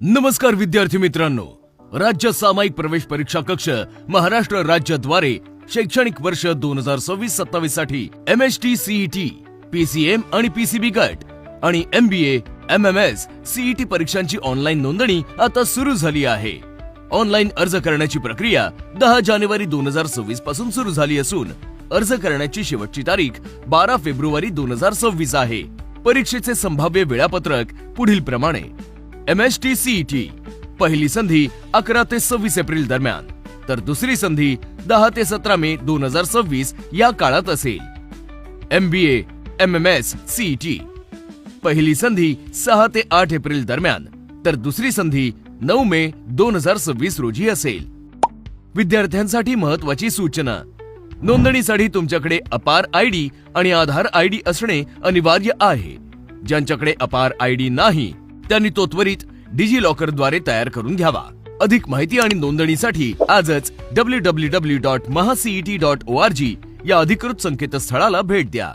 नमस्कार विद्यार्थी मित्रांनो. राज्य सामायिक प्रवेश परीक्षा कक्ष महाराष्ट्र राज्याद्वारे शैक्षणिक वर्ष दोन हजार सव्वीस सत्तावीससाठी M H T CET PCM आणि पीसीबी गट आणि M B M M S CET परीक्षांची ऑनलाईन नोंदणी आता सुरू झाली आहे. ऑनलाईन अर्ज करण्याची प्रक्रिया दहा जानेवारी दोन हजार सव्वीसपासून सुरू झाली असून अर्ज करण्याची शेवटची तारीख बारा फेब्रुवारी दोन हजार सव्वीस आहे. परीक्षेचे संभाव्य वेळापत्रक पुढील प्रमाणे एम एच टी सीईटी पहिली संधी अकरा ते सव्वीस एप्रिल दरम्यान. तर दुसरी संधी दहा ते सतरा मे दोन हजार सव्वीस या काळात असेल. M B M M S CET पहिली संधी सहा ते आठ एप्रिल दरम्यान. तर दुसरी संधी नऊ मे दोन हजार सव्वीस रोजी असेल. विद्यार्थ्यांसाठी महत्वाची सूचना. नोंदणीसाठी तुमच्याकडे अपार आय डी आणि आधार आय डी असणे अनिवार्य आहे. ज्यांच्याकडे अपार आय डी नाही त्यांनी तो त्वरित डिजी लॉकरद्वारे तयार करून घ्यावा. अधिक माहिती आणि नोंदणीसाठी आजच W W W dot MahaCET dot O R G या अधिकृत संकेतस्थळाला भेट द्या.